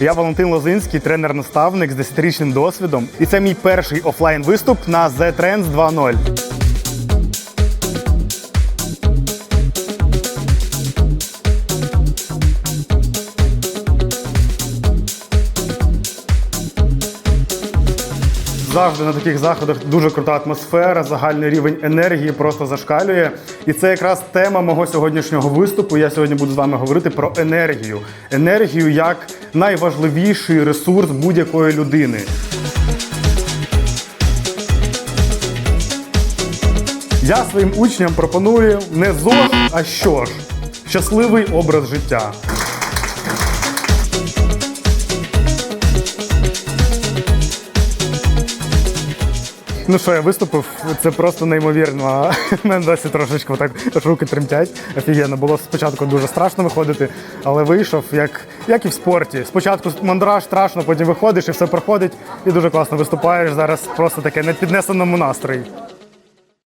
Я Валентин Лозинський, тренер-наставник з 10-річним досвідом. І це мій перший офлайн виступ на The Trends 2.0. Завжди на таких заходах дуже крута атмосфера, загальний рівень енергії просто зашкалює. І це якраз тема мого сьогоднішнього виступу. Я сьогодні буду з вами говорити про енергію. Енергію як найважливіший ресурс будь-якої людини. Я своїм учням пропоную не ЗОЖ, а що ж? Щасливий образ життя. Ну що, я виступив, це просто неймовірно. Мене досі трошечки так руки тремтять. Офігенно. Було спочатку дуже страшно виходити, але вийшов, як, як і в спорті. Спочатку мандраж страшно, потім виходиш і все проходить, і дуже класно виступаєш. Зараз просто таке на піднесеному настрої.